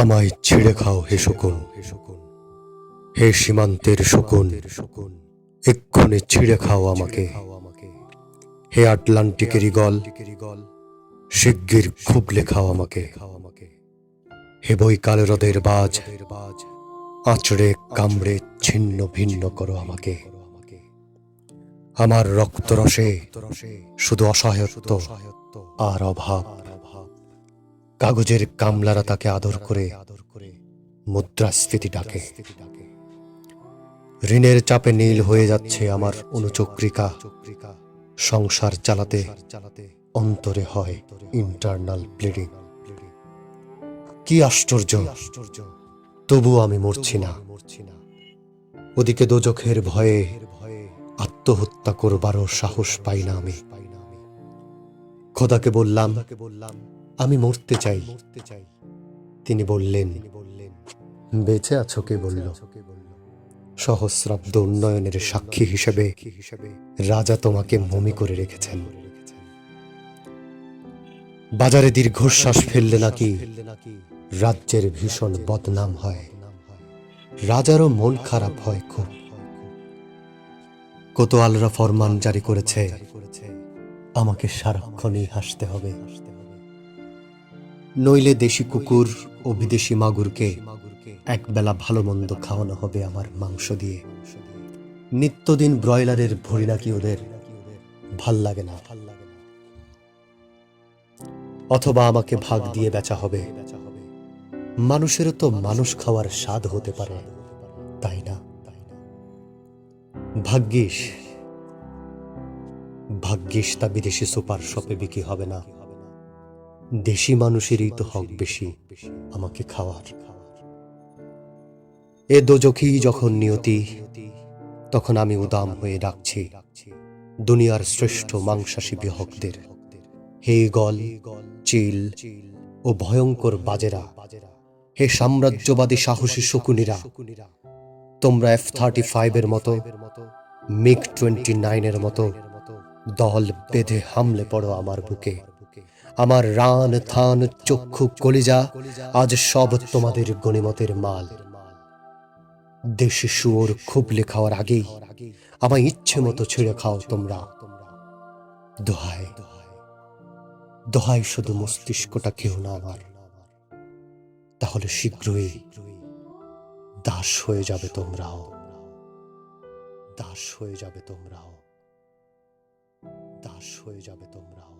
আমায় ছিঁড়ে খাও হে শকুন। হে সীমান্তের শকুন এক্ষণে ছিঁড়ে খাও আমাকে। হে আটলান্টিকের ইগল শিগগির খুবলে খাও আমাকে। হে বই বৈকাল হ্রদের বাজ, আঁচড়ে কামড়ে ছিন্ন ভিন্ন করো আমাকে। আমার রক্তরসে শুধু অসহায়ত্ব আর অভাব। কাগজের কামলারা তাকে আদর করে মুদ্রাস্ফীতি ডাকে। ঋণের চাপে নীল হয়ে যাচ্ছে আমার অনুচক্রিকা। সংসার চালাতে অন্তরে হয় ইন্টারনাল ব্লিডিং কি আশ্চর্য! তবু আমি মরছি না। ওদিকে দোজখের ভয়ে আত্মহত্যা করবারও সাহস পাই না আমি। খোদাকে বললাম আমি মরতে চাই। মরতে চাই তিনি বললেন, বেঁচে আছো? কে বলল, সহস্রাব্দ উন্নয়নের সাক্ষী হিসেবে রাজা তোমাকে মমি করে রেখেছেন। বাজারে দীর্ঘশ্বাস ফেললে নাকি রাজ্যের ভীষণ বদনাম হয়। রাজারও মন খারাপ হয় খুব। কোতোয়ালরা ফরমান জারি করেছে। আমাকে সারাক্ষণই হাসতে হবে। নইলে দেশি কুকুর ও বিদেশি মাগুরকে একবেলা ভালো মন্দ খাওয়ানো হবে আমার মাংস দিয়ে। নিত্যদিন ব্রয়লারের ভরি নাকি ওদের ভালো লাগে না। অথবা আমাকে ভাগ দিয়ে বেচা হবে। মানুষেরও তো মানুষ খাওয়ার স্বাদ হতে পারে, তাই না? ভাগ্যিস ভাগ্যিস তা বিদেশি সুপার শপে বিক্রি হবে না। দেশি মানুষেরই তো হক বেশি, আমাকে খাওয়ার। এ দোজখি যখন নিয়তি, তখন আমি উদাম হয়ে ডাকছি, দুনিয়ার শ্রেষ্ঠ মাংসাশী বিহকদের হে গল, চিল ও ভয়ঙ্কর বাজেরা, হে সাম্রাজ্যবাদী সাহসী শকুনিরা, তোমরা এফ থার্টি ফাইভের মতো মিগ টোয়েন্টি নাইনের মতো দল বেঁধে হামলে পড়ো আমার বুকে। আমার রান, থান, চক্ষু, কলিজা আজ সব তোমাদের গণিমতের মাল। দেশি শুয়োর খুবলে খাওয়ার আগেই আমার ইচ্ছে মতো ছেড়ে খাও তোমরা। দোহাই দোহাই শুধু মস্তিষ্কটা কেউ না আমার। তাহলে শীঘ্রই দাস হয়ে যাবে তোমরাও। দাস হয়ে যাবে তোমরাও। দাস হয়ে যাবে তোমরা